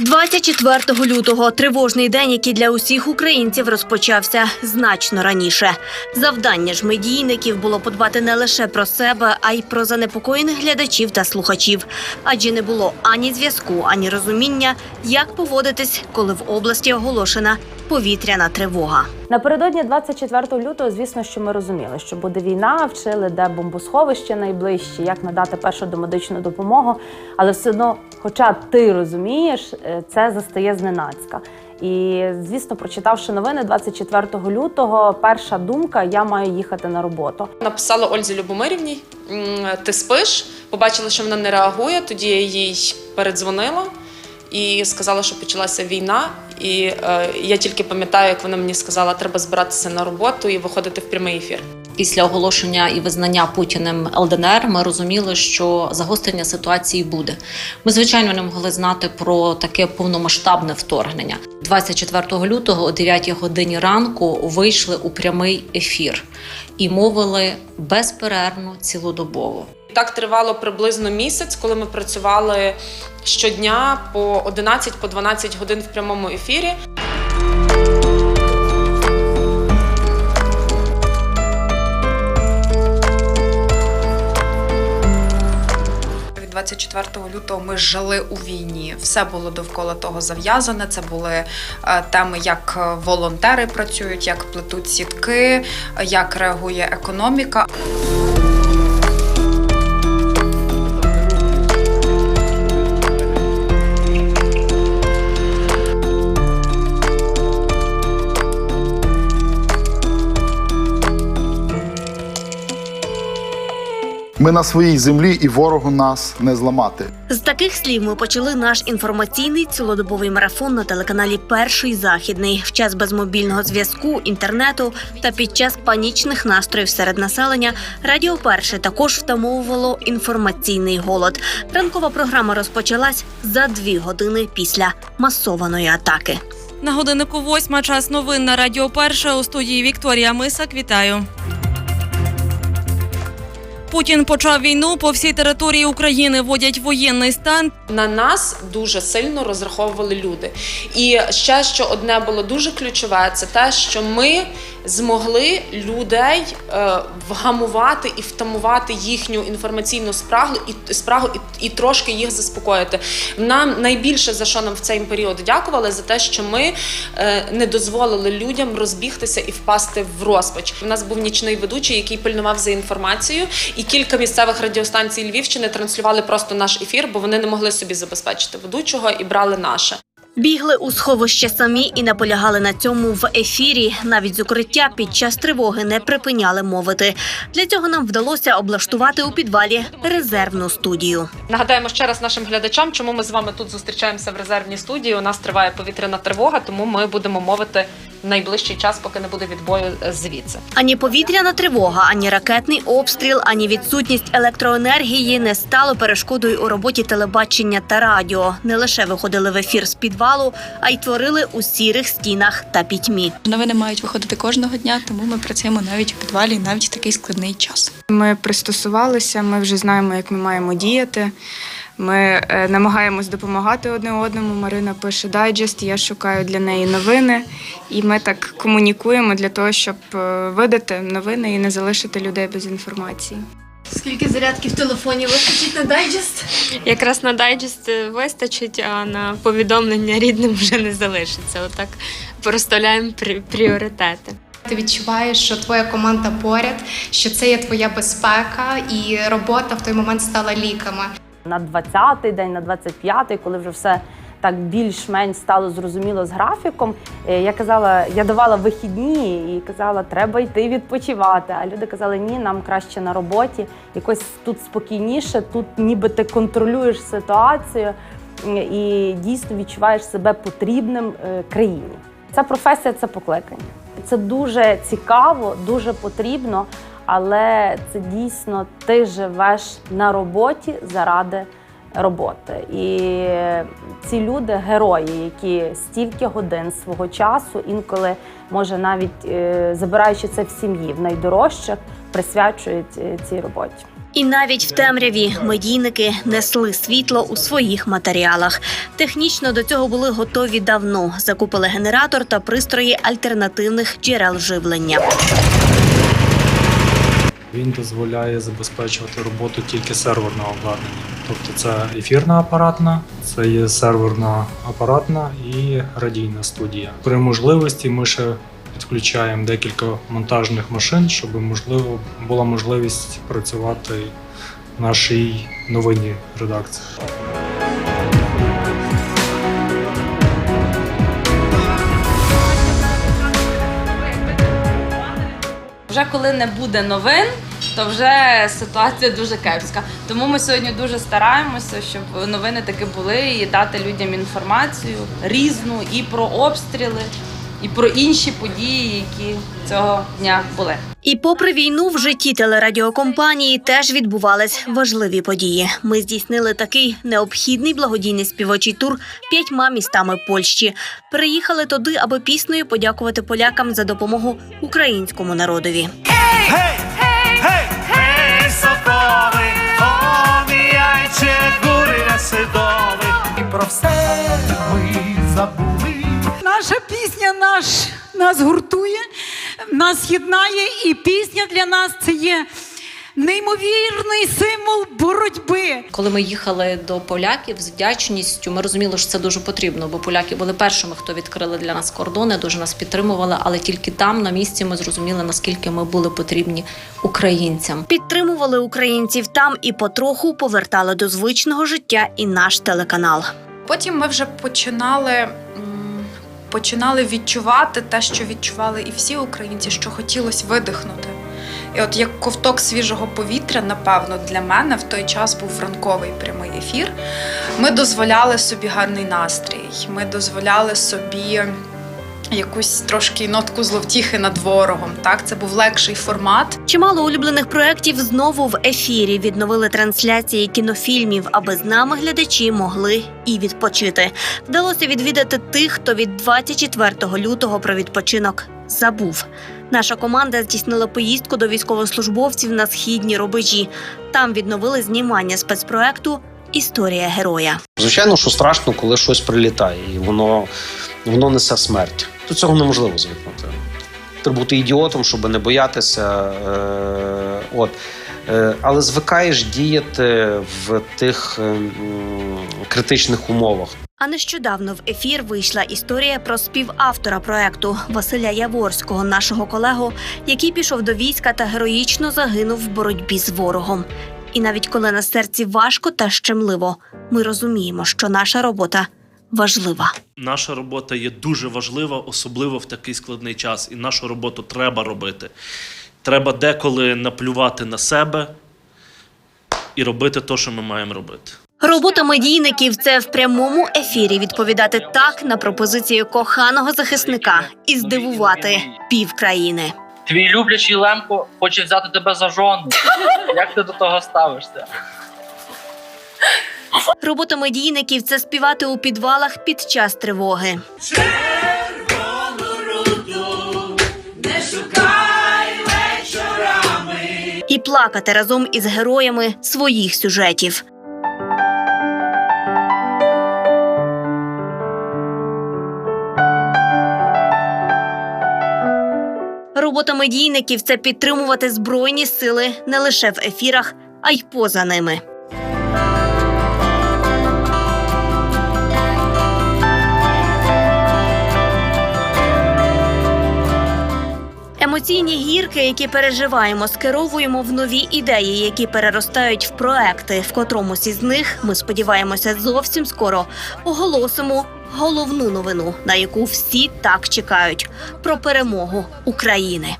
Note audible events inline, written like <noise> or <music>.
24 лютого тривожний день, який для усіх українців розпочався значно раніше. Завдання ж медійників було подбати не лише про себе, а й про занепокоєних глядачів та слухачів. Адже не було ані зв'язку, ані розуміння, як поводитись, коли в області оголошена повітряна тривога. Напередодні 24 лютого, звісно, що ми розуміли, що буде війна, вчили, де бомбосховище найближче, як надати першу домедичну допомогу. Але все одно, хоча ти розумієш, це застає зненацька. І звісно, прочитавши новини 24 лютого, перша думка я маю їхати на роботу. Написала Ользі Любомирівній, ти спиш, побачила, що вона не реагує. Тоді я їй передзвонила і сказала, що почалася війна. І е, я тільки пам'ятаю, як вона мені сказала, треба збиратися на роботу і виходити в прямий ефір. Після оголошення і визнання Путіним ЛДНР ми розуміли, що загострення ситуації буде. Ми звичайно не могли знати про таке повномасштабне вторгнення. 24 лютого о 9 годині ранку вийшли у прямий ефір і мовили безперервно цілодобово. Так тривало приблизно місяць, коли ми працювали щодня по 11 по 12 годин в прямому ефірі. 24 лютого ми жили у війні. Все було довкола того зав'язане. Це були е, теми, як е, волонтери працюють, як плетуть сітки, е, як реагує економіка. Ми на своїй землі і ворогу нас не зламати. З таких слів ми почали наш інформаційний цілодобовий марафон на телеканалі Перший західний в час без мобільного зв'язку, інтернету та під час панічних настроїв серед населення. Радіо Перше також втамовувало інформаційний голод. Ранкова програма розпочалась за дві години після масованої атаки. На годиннику восьма час новин на Радіо Перше у студії Вікторія Мисак. Вітаю. Путін почав війну по всій території України. Вводять воєнний стан. На нас дуже сильно розраховували люди. І ще що одне було дуже ключове, це те, що ми змогли людей е, вгамувати і втамувати їхню інформаційну спрагу і спрагу і, трошки їх заспокоїти. Нам найбільше за що нам в цей період дякували за те, що ми е, не дозволили людям розбігтися і впасти в розпач. У нас був нічний ведучий, який пильнував за інформацією, і кілька місцевих радіостанцій Львівщини транслювали просто наш ефір, бо вони не могли собі забезпечити ведучого і брали наше. Бігли у сховище самі і наполягали на цьому в ефірі. Навіть з укриття під час тривоги не припиняли мовити. Для цього нам вдалося облаштувати у підвалі резервну студію. Нагадаємо ще раз нашим глядачам, чому ми з вами тут зустрічаємося в резервній студії. У нас триває повітряна тривога, тому ми будемо мовити найближчий час, поки не буде відбою е, звідси. Ані повітряна тривога, ані ракетний обстріл, ані відсутність електроенергії не стало перешкодою у роботі телебачення та радіо. Не лише виходили в ефір з підвалу, а й творили у сірих стінах та пітьмі. Новини мають виходити кожного дня, тому ми працюємо навіть у підвалі, навіть в такий складний час. Ми пристосувалися, ми вже знаємо, як ми маємо діяти. Ми е, намагаємось допомагати одне одному. Марина пише дайджест, я шукаю для неї новини, і ми так комунікуємо для того, щоб е, видати новини і не залишити людей без інформації. Скільки зарядки в телефоні вистачить на дайджест? Якраз на дайджест вистачить, а на повідомлення рідним вже не залишиться. Отак розставляємо прі- пріоритети. Ти відчуваєш, що твоя команда поряд, що це є твоя безпека, і робота в той момент стала ліками. На 20-й день, на 25-й, коли вже все так більш-менш стало зрозуміло з графіком. е, Я казала, я давала вихідні і казала, треба йти відпочивати. А люди казали, ні, нам краще на роботі, якось тут спокійніше, тут ніби ти контролюєш ситуацію і дійсно відчуваєш себе потрібним е, країні. Ця професія це покликання. Це дуже цікаво, дуже потрібно, але це дійсно ти живеш на роботі заради роботи. І ці люди герої, які стільки годин свого часу, інколи може навіть е, забираючи це в сім'ї в найдорожчих, присвячують е, цій роботі. І навіть в темряві медійники несли світло у своїх матеріалах. Технічно до цього були готові давно. Закупили генератор та пристрої альтернативних джерел живлення. Він дозволяє забезпечувати роботу тільки серверного обладнання. Тобто це ефірна апаратна, це є серверна апаратна і радійна студія. При можливості ми ще підключаємо декілька монтажних машин, щоб можливо була можливість працювати в нашій новинній редакції. Вже коли не буде новин, то вже ситуація дуже кепська. Тому ми сьогодні дуже стараємося, щоб новини таки були і дати людям інформацію різну і про обстріли, і про інші події, які цього дня були. І попри війну в житті телерадіокомпанії теж відбувались важливі події. Ми здійснили такий необхідний благодійний співочий тур п'ятьма містами Польщі. Приїхали туди, аби піснею подякувати полякам за допомогу українському народові. Hey! hej, нас гуртує, нас єднає, і пісня для нас це є неймовірний символ боротьби. Коли ми їхали до поляків з вдячністю, ми розуміли, що це дуже потрібно, бо поляки були першими, хто відкрили для нас кордони, дуже нас підтримували. Але тільки там, на місці, ми зрозуміли, наскільки ми були потрібні українцям. Підтримували українців там і потроху повертали до звичного життя і наш телеканал. Потім ми вже починали, починали відчувати те, що відчували і всі українці, що хотілося видихнути. І от як ковток свіжого повітря, напевно, для мене в той час був ранковий прямий ефір. Ми дозволяли собі гарний настрій, ми дозволяли собі якусь трошки нотку зловтіхи над ворогом. Так, це був легший формат. Чимало улюблених проєктів знову в ефірі відновили трансляції кінофільмів, аби з нами глядачі могли і відпочити. Вдалося відвідати тих, хто від 24 лютого про відпочинок забув. Наша команда здійснила поїздку до військовослужбовців на східні рубежі. Там відновили знімання спецпроекту Історія героя. Звичайно, що страшно, коли щось прилітає, і воно, воно несе смерть. До цього неможливо звикнути. Треба бути ідіотом, щоб не боятися. Е, от. Е, але звикаєш діяти в тих е, критичних умовах. А нещодавно в ефір вийшла історія про співавтора проекту Василя Яворського, нашого колегу, який пішов до війська та героїчно загинув в боротьбі з ворогом. І навіть коли на серці важко та щемливо, ми розуміємо, що наша робота важлива. Наша робота є дуже важлива, особливо в такий складний час. І нашу роботу треба робити. Треба деколи наплювати на себе і робити те, що ми маємо робити. Робота медійників це в прямому ефірі відповідати так на пропозицію коханого захисника і здивувати пів країни. Твій люблячий Лемко хоче взяти тебе за жону. <laughs> Як ти до того ставишся? Робота медійників це співати у підвалах під час тривоги. І плакати разом із героями своїх сюжетів. Робота медійників це підтримувати збройні сили не лише в ефірах, а й поза ними. Емоційні гірки, які переживаємо, скеровуємо в нові ідеї, які переростають в проекти. В котромусь із них ми сподіваємося зовсім скоро оголосимо головну новину, на яку всі так чекають про перемогу України.